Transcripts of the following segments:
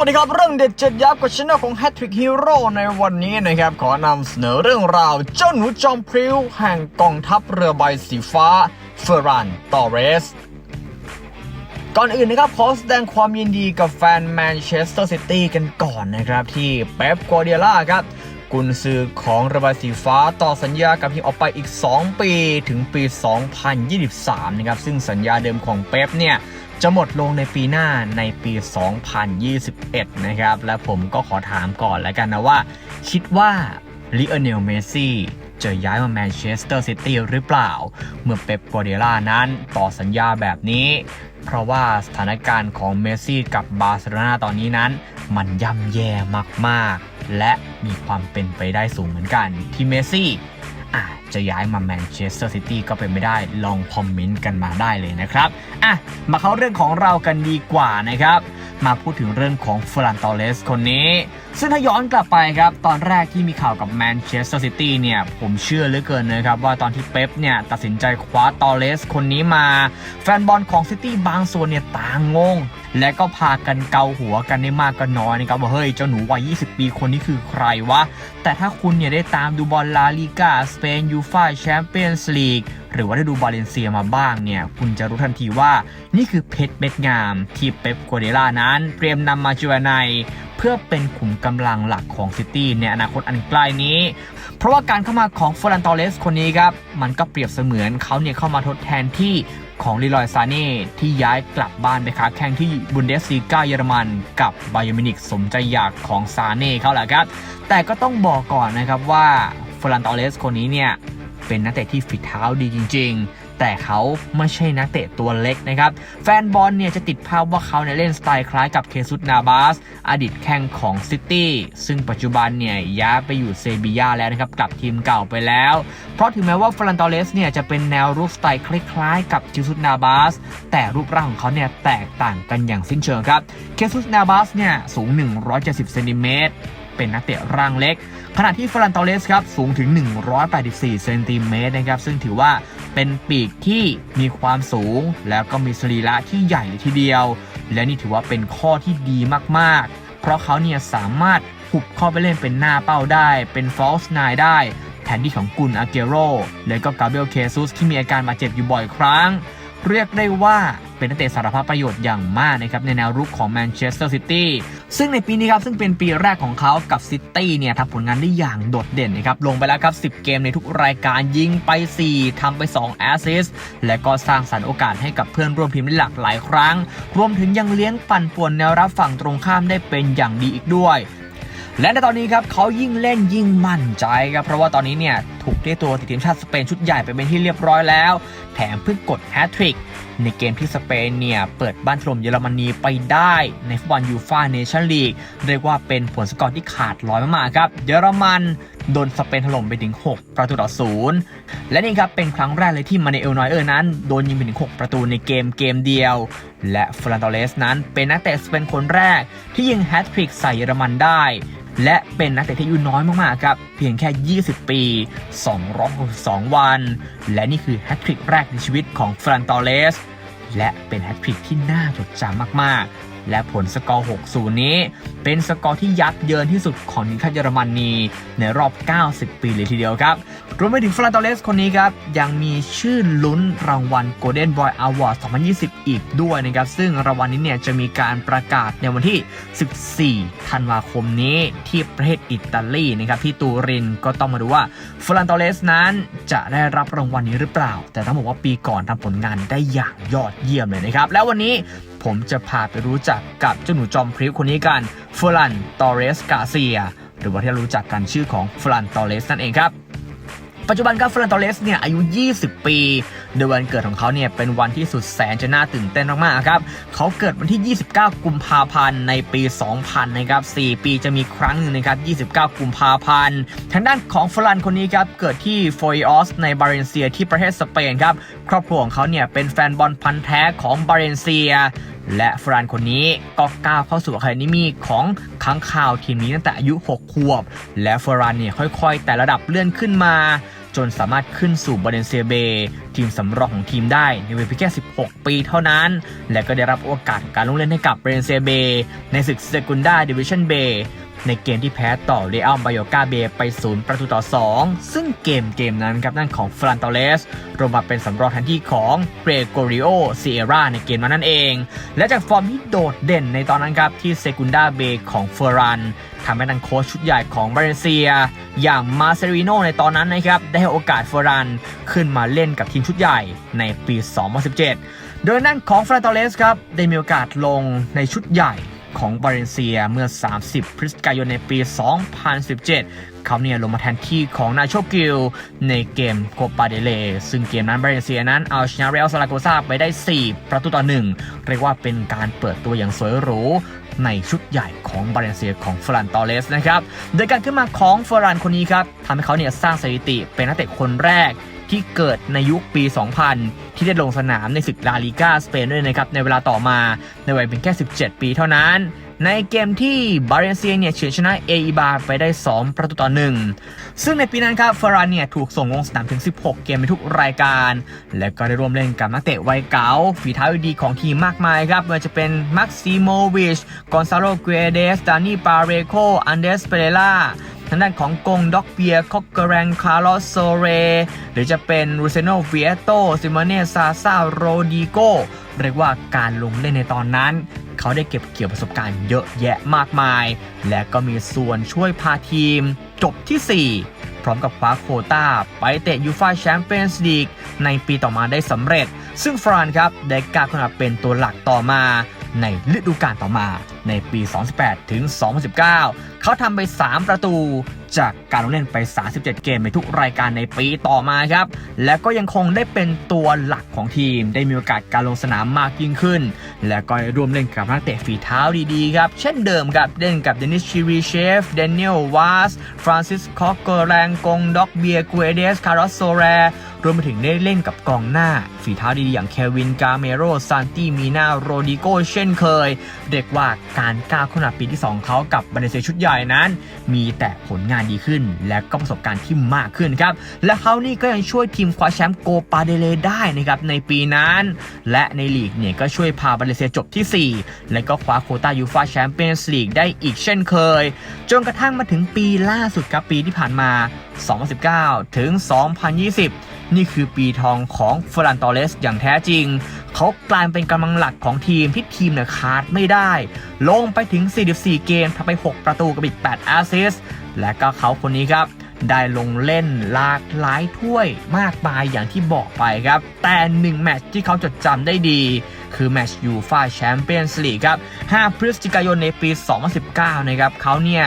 วัสดีครับ เรื่องเด็ดเจ็ดยับกับช anel ของ Hattrick Hero ในวันนี้นะครับ ขอนำเสนอเรื่องราวเจ้าหนูจอมพริ้วแห่งกองทัพเรือใบสีฟ้าเฟอร์รันตอเรส ก่อนอื่นนะครับขอแสดงความยินดีกับแฟนแมนเชสเตอร์ซิตี้กันก่อนนะครับ ที่เป๊ปกัวเดียล่าครับกุนซือของเระบายสีฟ้าต่อสัญญากับทีมออกไปอีก 2 ปีถึงปี 2023 นะครับ ซึ่งสัญญาเดิมของเป๊ปเนี่ย จะหมดลงในปีหน้าในปี 2021 นะครับ และผมก็ขอถามก่อนแล้วกันนะว่า คิดว่าลิเอเนลเมซี่จะย้ายมาแมนเชสเตอร์ซิตี้หรือเปล่า เมื่อเป๊ปกัวเดล่านั้นต่อสัญญาแบบนี้ เพราะว่าสถานการณ์ของเมสซี่กับบาร์เซโลนาตอนนี้นั้น มันย่ำแย่มากๆ และมีความเป็นไปได้สูงเหมือนกัน ที่เมสซี่ อาจจะย้ายมาแมนเชสเตอร์ซิตี้ก็เป็นไม่ได้ลองคอมเมนต์กันมาได้เลยนะครับอะมาเข้าเรื่องของเรากันดีกว่านะครับ มาพูดถึงเรื่องของฟรันตอเลสคนนี้ ซึ่งถ้าย้อนกลับไปครับ ตอนแรกที่มีข่าวกับแมนเชสเตอร์ซิตี้เนี่ยผมเชื่อเหลือเกินนะครับ ว่าตอนที่เป๊ปเนี่ยตัดสินใจคว้าตอเลสคนนี้มา แฟนบอลของซิตี้บางส่วนเนี่ยต่างงง และก็พากันเกาหัวกันได้มากก็น้อยนะครับว่าเฮ้ยเจ้าหนูวัย 20 ปีคนนี้คือใครวะแต่ถ้าคุณเนี่ยได้ตามดูบอลลาลิกาสเปนยูฟาแชมเปี้ยนส์ลีก หรือว่าได้ดูบาเลนเซียมาบ้างเนี่ยคุณจะรู้ทันทีว่านี่คือเพชรเม็ดงามที่เป๊ปกัวเดล่านั้นเตรียมนำมาจูในเพื่อเป็นขุมกำลังหลักของซิตี้ในอนาคตอันใกล้นี้ เพราะว่าการเข้ามาของฟอรันตอเลสคนนี้ครับ มันก็เปรียบเสมือนเขาเนี่ยเข้ามาทดแทนที่ของลิลอยซาเน่ที่ย้ายกลับบ้านไปค้าแข่งที่บุนเดสลีกาเยอรมัน กับไบเยอมินิกสมใจอยากของซาเน่เขาแหละครับ แต่ก็ต้องบอกก่อนนะครับว่าฟอรันตอเลสคนนี้เนี่ย เป็นนักเตะที่ฝีเท้าดีจริง ๆ แต่เขาไม่ใช่นักเตะตัวเล็กนะครับ แฟนบอลเนี่ยจะติดภาพว่าเขาเนี่ยเล่นสไตล์คล้ายกับเคซุสนาบาส อดีตแข้งของซิตี้ซึ่งปัจจุบันเนี่ยย้ายไปอยู่เซบียาแล้วนะครับกับทีมเก่าไปแล้ว เพราะถึงแม้ว่าฟรันตอเลสเนี่ยจะเป็นแนวรูปสไตล์คล้ายๆ กับเคซุสนาบาส แต่รูปร่างของเขาเนี่ยแตกต่างกันอย่างสิ้นเชิงครับ เคซุสนาบาสเนี่ยสูง 170เซนติเมตรเป็นนักเตะร่างเล็ก ขณะที่ฟรันตอเลสครับสูงถึง 184 เซนติเมตรนะครับซึ่งถือว่าเป็นปีกที่มีความสูง แล้วก็มีสรีระที่ใหญ่เลยทีเดียว และนี่ถือว่าเป็นข้อที่ดีมากๆ เพราะเขาเนี่ยสามารถหุบเข้าไปเล่นเป็นหน้าเป้าได้ เป็นฟอลส์ไนได้ แทนที่ของกุนอาเกโรและก็กาเบรียลเคซุสที่มีอาการบาดเจ็บอยู่บ่อยครั้ง เรียกได้ว่าเป็นนักเตะสารพัดประโยชน์อย่างมากนะครับในแนวรุกของแมนเชสเตอร์ซิตี้ซึ่งในปีนี้ครับซึ่งเป็นปีแรกของเขากับซิตี้เนี่ยทำผลงานได้อย่างโดดเด่นนะครับลงไปแล้วครับ 10 เกมในทุกรายการยิงไป 4ทำไป 2 แอสซิสต์และก็สร้างสรรค์โอกาสให้กับเพื่อนร่วมทีมได้หลากหลายครั้ง รวมถึงยังเลี้ยงปั่นป่วนแนวรับฝั่งตรงข้ามได้เป็นอย่างดีอีกด้วย และในตอนนี้ครับเขายิ่งเล่นยิ่งมั่นใจครับเพราะว่าตอนนี้เนี่ยถูกเรียกตัวติดทีมชาติสเปนชุดใหญ่ไปเป็นที่เรียบร้อยแล้ว แถมเพิ่งกดแฮตทริกในเกมที่สเปนเนี่ยเปิดบ้านถล่มเยอรมนีไปได้ในฟุตบอลยูฟ่าเนชั่นลีกเรียกว่าเป็นผลสกอร์ที่ขาดลอยมากๆครับ เยอรมันโดนสเปนถล่มไปถึง 6 ประตูต่อศูนย์และนี่ครับเป็นครั้งแรกเลยที่มาในเอลนอยเออร์นั้น โดนยิงไปถึง 6 ประตูในเกมเกมเดียว และฟรานตอเลสนั้นเป็นนักเตะสเปนคนแรกที่ยิงแฮตทริกใส่เยอรมันได้ และเป็นนักเตะที่อายุน้อยมากๆครับ เพียงแค่ 20 ปี 262 วัน และนี่คือแฮตทริกแรกในชีวิตของฟรานตอเลส และเป็นแฮตทริกที่น่าจดจำมากๆ และผลสกอร์ 6-0 นี้ เป็นสกอร์ที่ยับเยินที่สุดของทีมชาติเยอรมนีในรอบ 90 ปีเลยทีเดียวครับ รวมไปถึงฟรานตอเลสคนนี้ครับ ยังมีชื่อลุ้นรางวัล Golden Boy Award 2020 อีกด้วยนะครับ ซึ่งรางวัลนี้เนี่ยจะมีการประกาศในวันที่ 14 ธันวาคมนี้ที่ประเทศอิตาลีนะครับที่ตูรินก็ต้องมาดูว่าฟรานตอเลสนั้นจะได้รับรางวัลนี้หรือเปล่า แต่ต้องบอกว่าปีก่อนทำผลงานได้อย่างยอดเยี่ยมเลยนะครับ แล้ววันนี้ ผมจะพาไปรู้จักกับเจ้าหนูจอมพริ้วคนนี้กันฟรันตอเรสกาเซีย หรือว่าที่เรารู้จักกันชื่อของฟรันตอเรสนั่นเองครับ ปัจจุบันครับฟรนตอเลสเนี่ยอายุ 20 ปี โดยวันเกิดของเขาเนี่ยเป็นวันที่สุดแสนจะน่าตื่นเต้นมากๆครับเขาเกิดวันที่ 29 กุมภาพันธ์ในปี 2000 นะครับ 4 ปีจะมีครั้งหนึ่งนะครับ 29 กุมภาพันธ์ ทางด้านของฟรันคนนี้ครับเกิดที่โฟยออสในบาเรนเซียที่ประเทศสเปนครับครอบครัวของเขาเนี่ยเป็นแฟนบอลพันธุ์แท้ของบาเรนเซียและฟรานคนนี้ก็ก้าวเข้าสู่อะคาเดมีของค้างข่าวทีมนี้ตั้งแต่อายุ 6 ขวบ และฟรานเนี่ยค่อยๆ แต่ระดับเลื่อนขึ้นมา จนสามารถขึ้นสู่บาเลนเซียเบทีมสำรองของทีมได้ในวัยเพียงแค่ 16 ปีเท่านั้น และก็ได้รับโอกาสการลงเล่นให้กับบาเลนเซียเบในศึกเซกุนดาดิวิชั่นเบ ในเกมที่แพ้ต่อเรอัลบายอกาเบไป 0 ประตูต่อ 2 ซึ่งเกมเกมนั้นครับนั่นของฟรานตอเลสรวมมาเป็นสำรองแทนที่ของเกรโกริโอซีเอราในเกมนั้นนั่นเอง และจากฟอร์มที่โดดเด่นในตอนนั้นครับที่เซกุนดาเบของเฟอรันทำให้นักโค้ชชุดใหญ่ของบาเลเซีย อย่างมาเซริโนในตอนนั้นนะครับได้ให้โอกาสเฟอรันขึ้นมาเล่นกับทีมชุดใหญ่ในปี 2017 โดยนั่นของฟรานตอเลสครับได้มีโอกาสลงในชุดใหญ่ ของบาเลนเซียเมื่อ 30 พฤศจิกายนในปี 2017 เขาเนี่ยลงมาแทนที่ของนาโชกิลในเกมโคปาเดเล ซึ่งเกมนั้นบาเลนเซียนั้นเอาชนะเรอัลซาลาโกซาไปได้ 4 ประตูต่อ 1 เรียกว่าเป็นการเปิดตัวอย่างสวยหรูในชุดใหญ่ของบาเลนเซียของฟรานตอเลสนะครับ โดยการขึ้นมาของฟรันคนนี้ครับทำให้เขาเนี่ยสร้างสถิติเป็นนักเตะคนแรก ที่เกิดในยุคปี 2000 ที่ได้ลงสนามในศึกลาลิกาสเปนด้วยนะครับ ในเวลาต่อมาในวัยเพียงแค่ 17 ปีเท่านั้น ในเกมที่บาเลนเซียเนี่ยเฉือนชนะเออีบาไปได้ 2 ประตูต่อ 1 ซึ่งในปีนั้นครับฟอรันเนี่ยถูกส่งลงสนามถึง 16 เกมในทุกรายการ และก็ได้ร่วมเล่นกับนักเตะวัยเก๋าฝีเท้าดีของทีมมากมายครับไม่ว่าจะเป็นมักซิโมวิชกอนซาโลเกเดสดานีปาเรโคอันเดสเปเรล่า ทางด้านของกงด็อกเบียคอกเกรังคาร์ลอสโซเร หรือจะเป็นรูเซโนเวียโตซิมเนซาซาโรดิโกเรียกว่าการลงเล่นในตอนนั้น เขาได้เก็บเกี่ยวประสบการณ์เยอะแยะมากมาย และก็มีส่วนช่วยพาทีม จบที่ 4 พร้อมกับคว้าโคต้าไปเตะยูฟาแชมเปี้ยนส์ลีกในปีต่อมาได้สำเร็จ ซึ่งฟรานครับได้กลายขึ้นมาเป็นตัวหลักต่อมาในฤดูกาลต่อมาในปี 2018 ถึง 2019 เขาทำไป 3 ประตู จากการลงเล่นไป 37 เกมในทุกรายการในปีต่อมาครับ และก็ยังคงได้เป็นตัวหลักของทีม ได้มีโอกาสการลงสนามมากยิ่งขึ้น และก็ร่วมเล่นกับนักเตะฝีเท้าดีๆครับ เช่นเดิมครับเล่นกับเดนิสชิรีเชฟ เดนิเอลวาส ฟรานซิสคอกเกอร์แรงกงด็อกเบียกูเอเดส คาร์ลอสโซแรรวมไปถึงได้เล่นกับกองหน้า ฝีเท้าดีๆอย่างเควินกาเมโรซานติมีนาโรดิโกเช่นเคย เรียกว่าการก้าวขึ้นมาปีที่ 2เขากับบาเลเซียชุดใหญ่นั้น มีแต่ผลงานดีขึ้น และก็ประสบการณ์ที่มากขึ้นครับ และเขานี่ก็ยังช่วยทีมคว้าแชมป์โกปาเดเลได้นะครับในปีนั้น และในลีกเนี่ยก็ช่วยพาบาเลเซียจบที่ 4 และก็คว้าโคต้ายูฟาแชมเปี้ยนส์ลีกได้อีกเช่นเคย จนกระทั่งมาถึงปีล่าสุดครับปีที่ผ่านมา 2019 ถึง 2020 นี่คือปีทองของฟรันตอเลสอย่างแท้จริง เขากลายเป็นกำลังหลักของทีมที่ทีมเนี่ยขาดไม่ได้ ลงไปถึง 44 เกมทำไป 6 ประตูกับอีก 8 แอสซิสต์และก็เขาคนนี้ครับได้ลงเล่นหลากหลายถ้วยมากมายอย่างที่บอกไปครับ แต่หนึ่งแมตช์ที่เขาจดจำได้ดี คือแมตช์ยูฟาแชมเปี้ยนส์ลีกครับ 5 พฤศจิกายนในปี 2019 นะครับเขาเนี่ย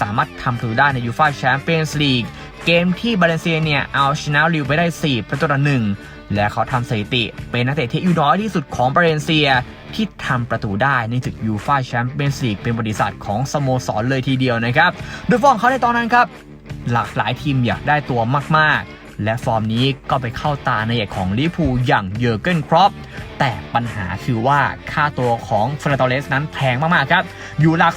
สามารถทำประตูได้ในยูฟาแชมเปี้ยนส์ลีก เกมที่บาเลนเซียเนี่ยเอาชนะลิวไปได้ 4 ประตูต่อหนึ่งและเขาทำสถิติเป็นนักเตะที่อายุน้อยที่สุดของบาเลนเซียที่ทำประตูได้ในศึกยูฟ่าแชมเปี้ยนส์ลีกเป็นบริษัทของสโมสรเลยทีเดียวนะครับโดยฟอร์มเขาในตอนนั้นครับ หลากหลายทีมอยากได้ตัวมากๆ และฟอร์มนี้ก็ไปเข้าตาในเอกของลิพูอย่างเยอร์เกนครอปแต่ปัญหาคือว่าค่าตัวของเฟรนตอเลสนั้นแพงมาก ๆ ครับ อยู่หลัก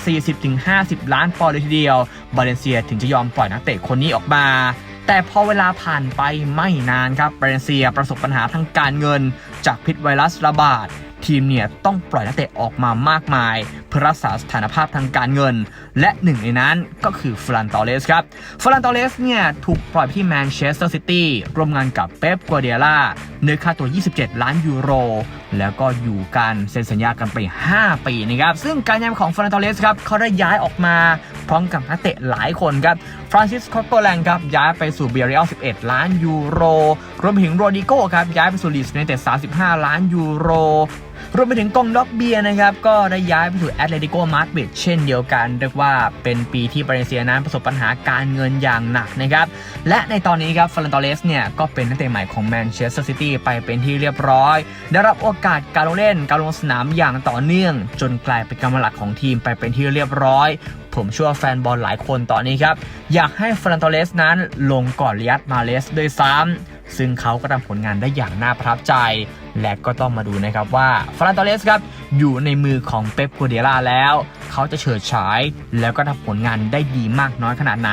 40-50 ล้านปอนด์เลยทีเดียว บาเลนเซียถึงจะยอมปล่อยนักเตะคนนี้ออกมาแต่พอเวลาผ่านไปไม่นานครับบาเลนเซียประสบปัญหาทางการเงิน จากพิษไวรัสระบาด ทีมเนี่ยต้องปล่อยนักเตะออกมามากมาย เพื่อรักษาสถานภาพทางการเงิน และหนึ่งในนั้นก็คือฟลันตอเลสครับฟลันตอเลสเนี่ยถูกปล่อยไปที่แมนเชสเตอร์ซิตี้ร่วมงานกับเป๊ปกัวเดียล่าเนื้อค่าตัว 27 ล้านยูโรแล้วก็อยู่กันเซ็นสัญญากันไป 5 ปีนะครับ ซึ่งการย้ายของฟรานตอเลสครับเขาได้ย้ายออกมาพร้อมกับนักเตะหลายคนครับฟรานซิสโคโตแลงครับย้ายไปสู่เบียริอล11 ล้านยูโร รวมถึงโรดิโก้ครับย้ายไปสู่ลีสเนเต็ด35 ล้านยูโรรวมไปถึงกองด็อกเบียนะครับ ก็ได้ย้ายไปสู่แอตเลติโกมาดริดเช่นเดียวกันเรียกว่าเป็นปีที่บาเลเซียนั้นประสบปัญหาการเงินอย่างหนักนะครับ และในตอนนี้ครับฟรันตอเลสเนี่ย ก็เป็นนักเตะใหม่ของแมนเชสเตอร์ซิตี้ไปเป็นที่เรียบร้อย ได้รับโอกาสการลงเล่นการลงสนามอย่างต่อเนื่อง จนกลายเป็นกำลังหลักของทีมไปเป็นที่เรียบร้อยผมเชื่อว่าแฟนบอลหลายคนตอนนี้ครับ อยากให้ฟรันตอเลสนั้นลงก่อนเลียสมาเลสด้วยซ้ำซึ่งเขาก็ทำผลงานได้อย่างน่าประทับใจ และก็ต้องมาดูนะครับว่าฟรานตอเลสครับอยู่ในมือของเป๊ปกัวเดียล่าแล้ว เขาจะเฉิดฉาย แล้วก็ทำผลงานได้ดีมากน้อยขนาดไหน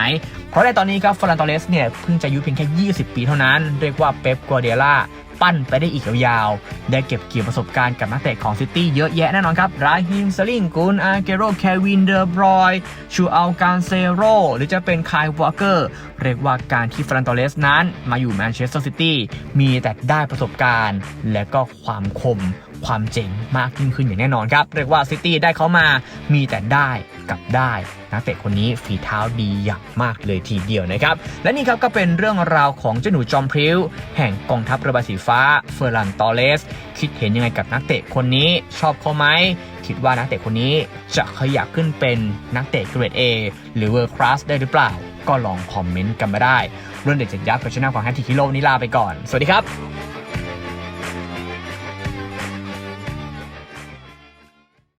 เพราะในตอนนี้ครับฟรานตอเลสเนี่ยเพิ่งจะอายุเพียงแค่ 20 ปีเท่านั้น เรียกว่าเป๊ปกัวเดียล่า ปั้นไปได้อีกยาวๆ ได้เก็บเกี่ยวประสบการณ์กับนักเตะของซิตี้เยอะแยะแน่นอนครับ ราฮิม สลิงกุนอาเกโร แควิน เดอร์บรอย ชูอัลการเซโร หรือจะเป็นคายวอเกอร์ เรียกว่าการที่ฟรานตอเลสนั้น มาอยู่แมนเชสเตอร์ซิตี้ มีแต่ได้ประสบการณ์ และก็ความคม ความเจ๋งมากยิ่งขึ้นอย่างแน่นอนครับ เรียกว่าซิตี้ได้เขามามีแต่ได้กับได้นักเตะคนนี้ฝีเท้าดีอย่างมากเลยทีเดียวนะครับ และนี่ครับก็เป็นเรื่องราวของเจ้าหนูจอมพริ้ว แห่งกองทัพเรือใบสีฟ้าเฟอร์รันตอเลส คิดเห็นยังไงกับนักเตะคนนี้ชอบเขาไหม คิดว่านักเตะคนนี้จะขยับขึ้นเป็นนักเตะเกรด A หรือเวอร์คลาสได้หรือเปล่า ก็ลองคอมเมนต์กันมาได้ เรื่องเด็ดจากยักษ์กับช anel ของแฮทติคิโลนี้ลาไปก่อน สวัสดีครับ